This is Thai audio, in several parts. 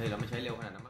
ฮ้ยเราไม่ใช้เร็วขนาดนั้นมั้ง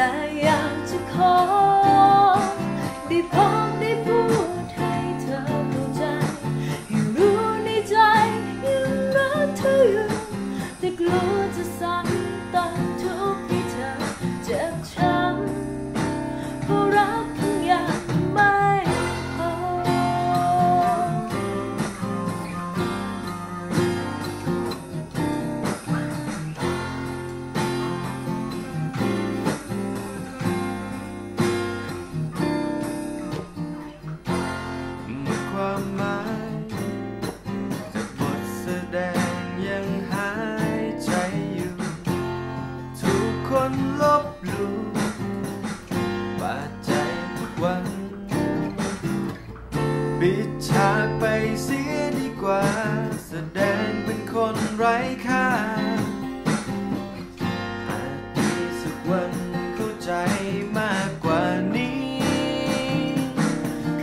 แต่อยากจะขอ ปิดฉากไปเสียดีกว่า แสดงเป็นคนไร้ค่าอาจมีสักวันเข้าใจมากกว่านี้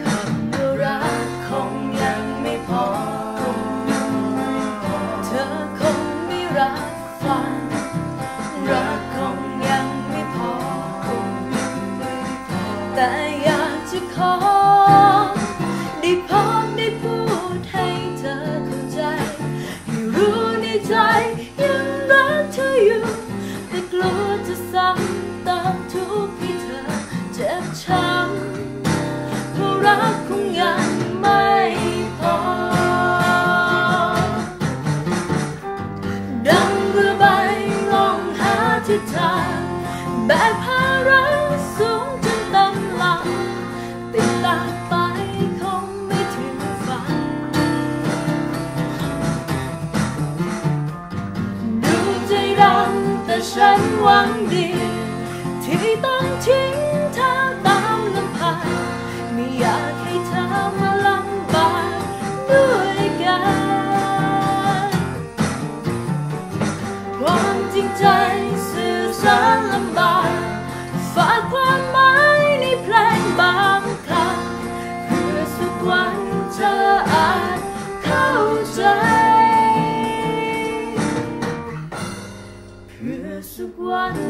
คำว่ารักคงยังไม่พอ เธอคงไม่รับฟัง รักคงยังไม่พอ ดังเรือใบลองหาทิศทางแบกภาระสูงจนเต็มหลัง ติดตาไปคงไม่ถึงฝัน ดูใจดำแต่ฉันหวังดี ที่ต้องทิ้งเธอตามลำพัง จริงใจสื่อสารลำบากฝากความหมายในเพลงบางคำเพื่อสุกวันเธออาจเข้าใจเพื่อสุกวัน